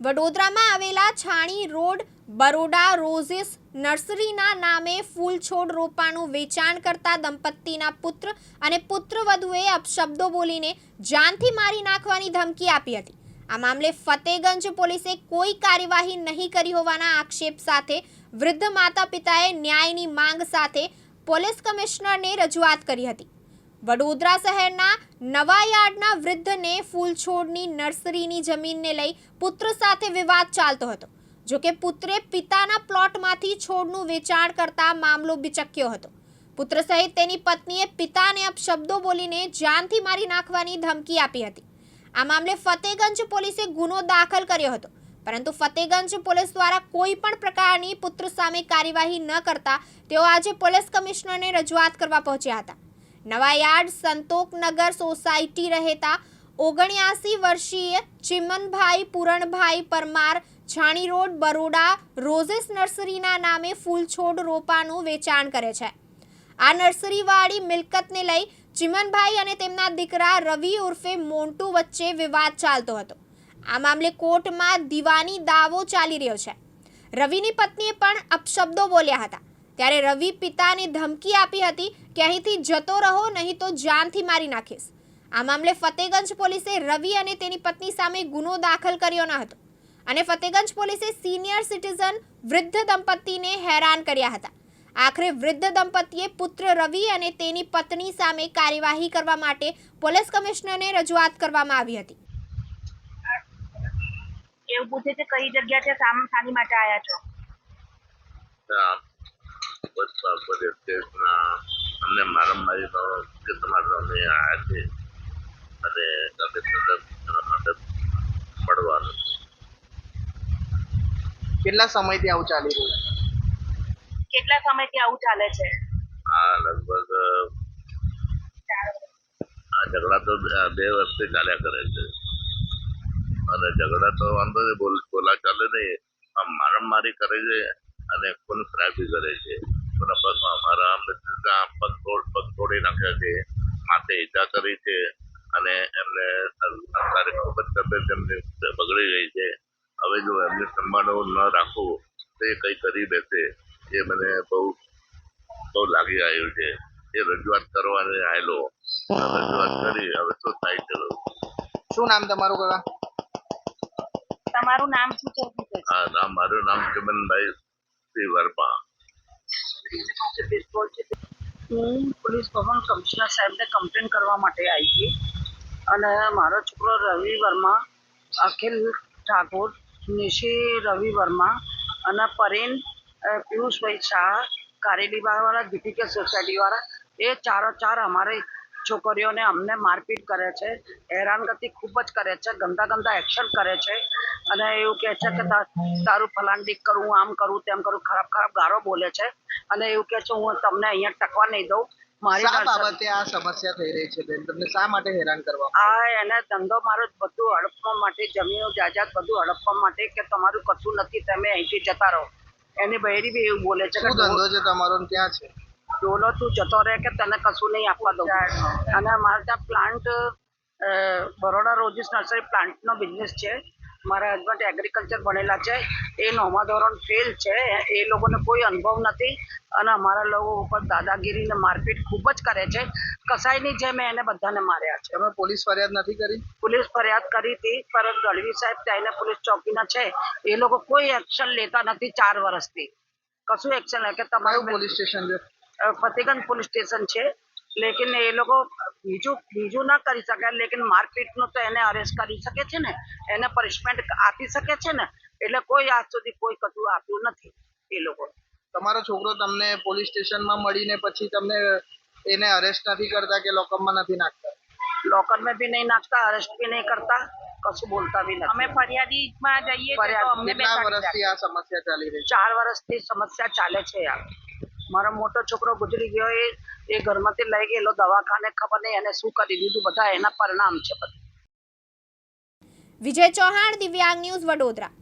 વડોદરામાં આવેલા Chhani road, Baroda roses નર્સરીના નામે ફૂલ છોડ રોપાનું વેચાણ કરતા દંપતીના પુત્ર અને પુત્રવધુએ અપશબ્દો બોલીને જાનથી મારી નાખવાની ધમકી આપી હતી. આ મામલે ફતેગંજ પોલીસે કોઈ કાર્યવાહી નહીં કરી હોવાના આક્ષેપ સાથે વૃદ્ધ માતા પિતાએ ન્યાયની માંગ સાથે પોલીસ કમિશનરને રજૂઆત કરી હતી. વડોદરા શહેરના નવાયાર્ડના વૃદ્ધને ફૂલ છોડની નર્સરીની જમીનને લઈ પુત્ર સાથે વિવાદ ચાલતો હતો. જોકે પુત્રે પિતાના પ્લોટમાંથી છોડનું વેચાણ કરતા મામલો બિચક્યો હતો. પુત્ર સહિત તેની પત્નીએ પિતાને અપશબ્દો બોલીને જાનથી મારી નાખવાની ધમકી આપી હતી. આ મામલે ફતેગંજ પોલીસે ગુનો દાખલ કર્યો હતો. પરંતુ ફતેગંજ પોલીસ દ્વારા કોઈ પણ પ્રકારની પુત્ર સામે કાર્યવાહી ન કરતા તેઓ આજે પોલીસ કમિશનરને રજૂઆત કરવા પહોંચ્યા હતા. નવાયાર્ડ સંતોકનગર સોસાયટી રહેતા ઓગણ્યાસી વર્ષીય ચિમનભાઈ પૂરણભાઈ પરમાર છાણી રોડ બરોડા રોઝેસ નર્સરીના નામે ફૂલ છોડ રોપાનું વેચાણ કરે છે. આ નર્સરીવાળી મિલકતને લઈ ચિમનભાઈ અને તેમના દીકરા રવિ ઉર્ફે મોન્ટુ વચ્ચે વિવાદ ચાલતો હતો. આ મામલે કોર્ટમાં દીવાની દાવો ચાલી રહ્યો છે. રવિની પત્નીએ પણ અપશબ્દો બોલ્યા હતા. ત્યારે રવિ પિતાને ધમકી આપી હતી કે અહીંથી જતો રહો, નહીં તો જાનથી મારી નાખીશ. આ મામલે ફતેગંજ પોલીસે રવિ અને તેની પત્ની સામે ગુનો દાખલ કર્યો ન હતો અને ફતેગંજ પોલીસે સિનિયર સિટીઝન વૃદ્ધ દંપતીને હેરાન કર્યા હતા. આખરે વૃદ્ધ દંપતીએ પુત્ર રવિ અને તેની પત્ની સામે કાર્યવાહી કરવા માટે પોલીસ કમિશનરને રજૂઆત કરવામાં આવી હતી. એવું પૂછે છે કઈ જગ્યા છે? સામ સાની માટે આવ્યા છો આ બસ સ્ટેટના અમને મારામારીનો કે તમારા અમે આવ્યા છે. અને તમે મદદ મળવાનું કેટલા સમયથી આવું ચાલી રહ્યું કેટલા સમયથી આવું ચાલે છે? આ લગભગ આ ઝઘડા તો બે- વર્ષથી ચાલ્યા કરે છે. અને ઝઘડા તો વાંધો નહીં બોલ બોલા ચાલે નહીં. આમ મારામારી કરે છે અને ખૂન ખરાબી કરે છે. કોના બસમાં મારા અમને પગતોડ પગતોડી નાખ્યા છે માથે ઈજા કરી છે અને એમને અત્યારે ખૂબ જ તબિયત એમની બગડી ગઈ છે. હવે જો એમને સંભાળવું ન રાખવું તે કંઈ કરી બેસે એ મને બહુ બહુ લાગી આવ્યું છે. એ રજૂઆત કરવાની આવેલો રજૂઆત કરી હવે શું થાય છે શું નામ તમારું કાકા? તમારું નામ શું છે. આ નામ મારું નામ ચમનભાઈ શ્રી વર્મા હું પોલીસ ભવન કમિશનર સાહેબને કમ્પ્લેન કરવા માટે આવી હતી અને મારો છોકરો રવિ વર્મા અખિલ ઠાકોર, નિશી રવિ વર્મા અને પરેન પિયુષભાઈ શાહ, કારેલીવાળા, દીપિકા સોસાયટીવાળા, એ ચારો ચાર અમારી છોકરીઓને અમને મારપીટ કરે છે હેરાનગતિ ખૂબ જ કરે છે ગંદા ગંદા એક્શન કરે છે અને એવું કહે છે કે તારું ફલાંડીક કરું આમ કરું તેમ કરું ખરાબ ખરાબ ગારો બોલે છે અને એવું કહે છે હું તમને અહીંયા ટકવા નહીં દઉં મારી બાબતે આ સમસ્યા થઈ રહી છે બેન? તમને શા માટે હેરાન કરવા આ એને ધંધો મારો બધું હડપવા માટે જમીનો જાયદાદ બધું હડપવા માટે કે તમારું કશું નથી તમે અહીંથી જતા રહો. એની બહેરી બી એવું બોલે છે કે ધંધો છે તમારો ત્યાં છે? ડોલો તું જતો રહે કે તને કશું નહીં આપવા દઉં. અને મારે ત્યાં પ્લાન્ટ બરોડા રોજીસ નર્સરી પ્લાન્ટનો બિઝનેસ છે. મારા હસબન્ડ એગ્રીકલ્ચર ભણેલા છે. એ નવમા ધોરણ ફેલ છે. એ લોકોને કોઈ અનુભવ નથી. અને અમારા લોકો ઉપર દાદાગીરીને મારપીટ ખૂબ જ કરે છે. કસાઈની જેમ એને બધાને માર્યા છે. તમે પોલીસ ફરિયાદ નથી કરી? પોલીસ ફરિયાદ કરી હતી પર ગઢવી સાહેબ ત્યાંના પોલીસ ચોકીના છે. એ લોકો કોઈ એક્શન લેતા નથી ચાર વર્ષથી. કશું એક્શન લે કે તમારું પોલીસ સ્ટેશન છે? ફતેગંજ પોલીસ સ્ટેશન છે. લેકિન એ લોકો બીજું બીજું ના કરી શકે લેકિન મારપીટનું તો એને અરેસ્ટ કરી શકે છે ને એને પનિશમેન્ટ આપી શકે છે ને એટલે કોઈ આજ સુધી કોઈ કદું આપ્યું નથી એ લોકો. તમારો છોકરો તમને પોલીસ સ્ટેશનમાં મળીને પછી તમને એને અરેસ્ટ નથી કરતા કે લોકરમાં નથી નાખતા? લોકરમાં બી નહીં નાખતા અરેસ્ટ બી નહીં કરતા કશું બોલતા બી નથી. અમે ફરિયાદીમાં જઈએ તો ફરિયાદ અમને કેટલા વર્ષથી આ સમસ્યા ચાલી રહી છે? ચાર વર્ષથી સમસ્યા ચાલે છે યાર. મારો મોટો છોકરો ગુજરી ગયો એ એ ઘરમાંથી લઈ ગયેલો દવાખાને, ખબર નહીં એને શું કરી દીધું, બધા એના પરિણામ છે બધું. વિજય ચૌહાણ, દિવ્યાંગ ન્યૂઝ વડોદરા.